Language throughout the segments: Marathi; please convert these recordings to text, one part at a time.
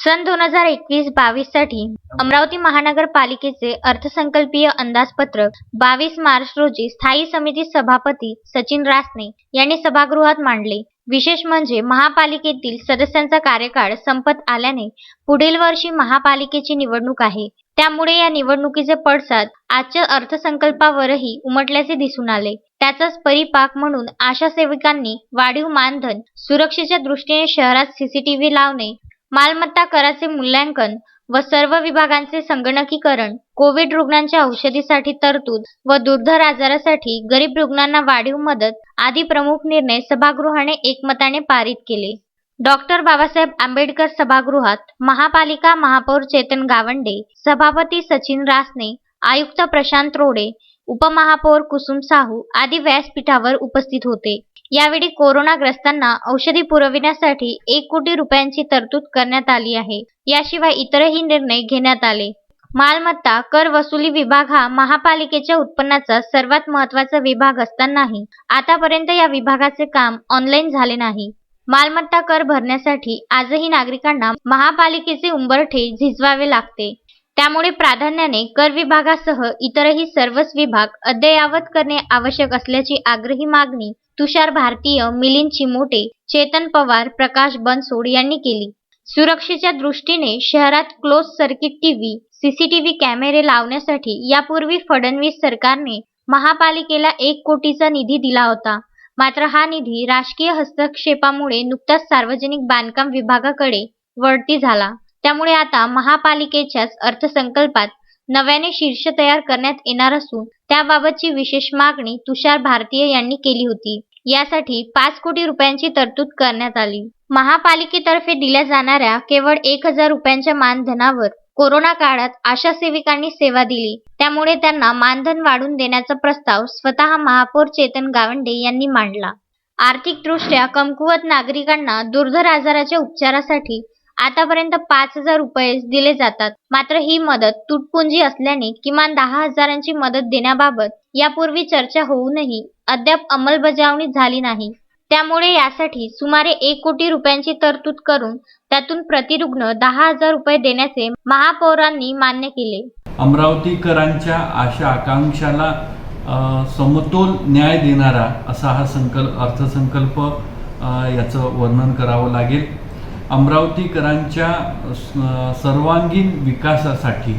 सन दोन हजार एकवीस बावीससाठी अमरावती महानगरपालिकेचे अर्थसंकल्पीय अंदाजपत्रक बावीस मार्च रोजी स्थायी समिती सभापती सचिन रासने यांनी सभागृहात मांडले. विशेष म्हणजे महापालिकेतील सदस्यांचा कार्यकाळ संपत आल्याने पुढील वर्षी महापालिकेची निवडणूक आहे. त्यामुळे या निवडणुकीचे पडसाद आजच्या अर्थसंकल्पावरही उमटल्याचे दिसून आले. त्याचाच परिपाक म्हणून आशा सेविकांनी वाढीव मानधन सुरक्षेच्या दृष्टीने शहरात सीसीटीव्ही लावणे मालमत्ता कराचे मूल्यांकन व सर्व विभागांचे संगणकीकरण कोविड रुग्णांच्या औषधीसाठी तरतूद व दुर्धर आजारासाठी गरीब रुग्णांना वाढीव मदत आदी प्रमुख निर्णय सभागृहाने एकमताने पारित केले. डॉक्टर बाबासाहेब आंबेडकर सभागृहात महापालिका महापौर चेतन गावंडे सभापती सचिन रासने आयुक्त प्रशांत रोडे उपमहापौर कुसुम साहू आदी व्यासपीठावर उपस्थित होते. यावेळी कोरोनाग्रस्तांना औषधी पुरविण्यासाठी एक कोटी रुपयांची तरतूद करण्यात आली आहे. याशिवाय इतरही निर्णय घेण्यात आले. मालमत्ता कर वसुली विभाग हा महापालिकेच्या उत्पन्नाचा सर्वात महत्त्वाचा विभाग असतानाही आतापर्यंत या विभागाचे काम ऑनलाईन झाले नाही. मालमत्ता कर भरण्यासाठी आजही नागरिकांना महापालिकेचे उंबरठे झिजवावे लागते. त्यामुळे प्राधान्याने कर विभागासह इतरही सर्वच विभाग अद्ययावत करणे आवश्यक असल्याची आग्रही मागणी तुषार भारतीय मिलिंद चिमोटे चेतन पवार प्रकाश बनसोड यांनी केली. सुरक्षेच्या दृष्टीने शहरात क्लोज सर्किट टीव्ही सीसीटीव्ही कॅमेरे लावण्यासाठी यापूर्वी फडणवीस सरकारने महापालिकेला एक कोटीचा निधी दिला होता. मात्र हा निधी राजकीय हस्तक्षेपामुळे नुकताच सार्वजनिक बांधकाम विभागाकडे वळती झाला. त्यामुळे आता महापालिकेच्याच अर्थसंकल्पात नव्याने शीर्ष तयार करण्यात येणार असून त्याबाबतची विशेष मागणी तुषार भारतीय यांनी केली होती. यासाठी पाच कोटी रुपयांची तरतूद करण्यात आली. महापालिकेतर्फे दिल्या जाणाऱ्या केवळ एक हजार रुपयांच्या मानधनावर कोरोना काळात आशा सेविकांनी सेवा दिली. त्यामुळे त्यांना मानधन वाढून देण्याचा प्रस्ताव स्वतः महापौर चेतन गावंडे यांनी मांडला. आर्थिकदृष्ट्या कमकुवत नागरिकांना दुर्धर आजाराच्या उपचारासाठी आतापर्यंत पाच हजार रुपये दिले जातात. मात्र ही मदत तुटपुंजी असल्याने किमान दहा हजारांची मदत देण्याबाबत यापूर्वी चर्चा होऊनही अद्याप अंमलबजावणी झाली नाही. त्यामुळे यासाठी सुमारे एक कोटी रुपयांची तरतूद करून त्यातून प्रतिरुग्ण दहा हजार रुपये देण्याचे महापौरांनी मान्य केले. अमरावतीकरांच्या आशा आकांक्षाला समतोल न्याय देणारा असा हा संकल्प अर्थसंकल्प याचं वर्णन करावं लागेल. अमरावतीकरांच्या सर्वांगीण विकासासाठी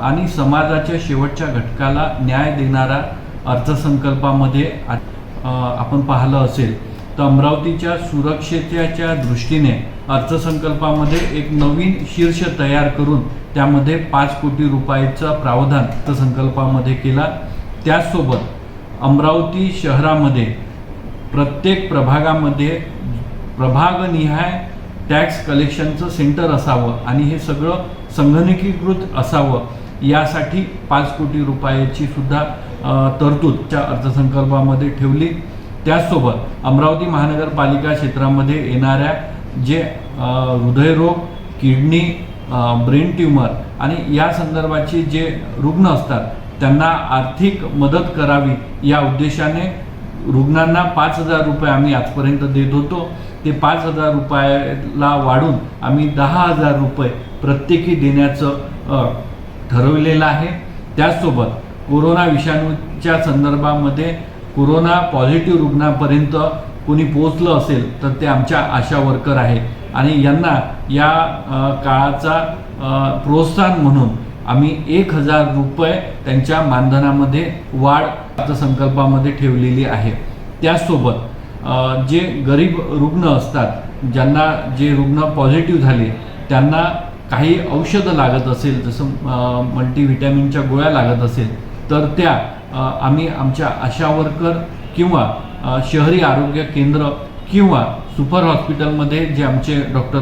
आणि समाजाच्या शेवटच्या घटकाला न्याय देणारा अर्थसंकल्पामध्ये आ- आपण पाहिलं असेल तर अमरावतीच्या सुरक्षेच्या दृष्टीने अर्थसंकल्पामध्ये एक नवीन शीर्ष तयार करून त्यामध्ये पाच कोटी रुपयाचा प्रावधान अर्थसंकल्पामध्ये केला. त्याचसोबत अमरावती शहरामध्ये प्रत्येक प्रभागामध्ये प्रभागनिहाय टॅक्स कलेक्शनचं सेंटर असावं आणि हे सगळं संगणकीकृत असावं यासाठी पाच कोटी रुपयाची सुद्धा तरतूदच्या अर्थसंकल्पामध्ये ठेवली. त्याचसोबत अमरावती महानगरपालिका क्षेत्रामध्ये येणाऱ्या जे हृदयरोग किडनी ब्रेन ट्यूमर आणि या संदर्भाचे जे रुग्ण असतात त्यांना आर्थिक मदत करावी या उद्देशाने रुग्णांना पाच हजार रुपये आम्ही आजपर्यंत देत होतो. ते पाच हजार रुपयाला वाढून आम्ही दहा हजार रुपये प्रत्येकी देण्याचं ठरवलेलं आहे. त्याचसोबत कोरोना विषाणूच्या संदर्भामध्ये कोरोना पॉझिटिव्ह रुग्णापर्यंत कोणी पोहोचलं असेल तर ते आमच्या आशा वर्कर आहेत. आणि यांना या काळाचा प्रोत्साहन म्हणून आम्ही एक हजार रुपये त्यांच्या मानधनामध्ये वाढ अर्थसंकल्पामध्ये ठेवलेली आहे. त्याचसोबत जे गरीब रुग्ण असतात ज्यांना जे रुग्ण पॉझिटिव्ह झाले त्यांना काही औषधं लागत असेल जसं मल्टीव्हिटॅमिनच्या गोळ्या लागत असेल तर त्या आम्ही आमच्या आशा वर्कर किंवा शहरी आरोग्य केंद्र किंवा सुपर हॉस्पिटलमध्ये जे आमचे डॉक्टर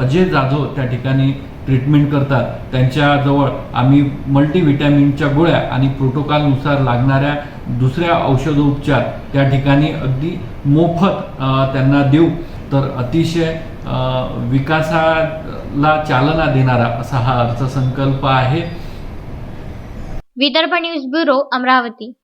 अजय जाधव त्या ठिकाणी ट्रीटमेंट करतात. त्यांच्याजवळ आम्ही मल्टीव्हिटॅमिनच्या गोळ्या आणि प्रोटोकॉलनुसार लागणाऱ्या दुसऱ्या औषधोपचार त्या ठिकाणी अगदी मोफत त्यांना देऊ. तर अतिशय विकासाला चालना देणारा असा हा अर्थसंकल्प आहे. Vidarbha news bureau Amravati.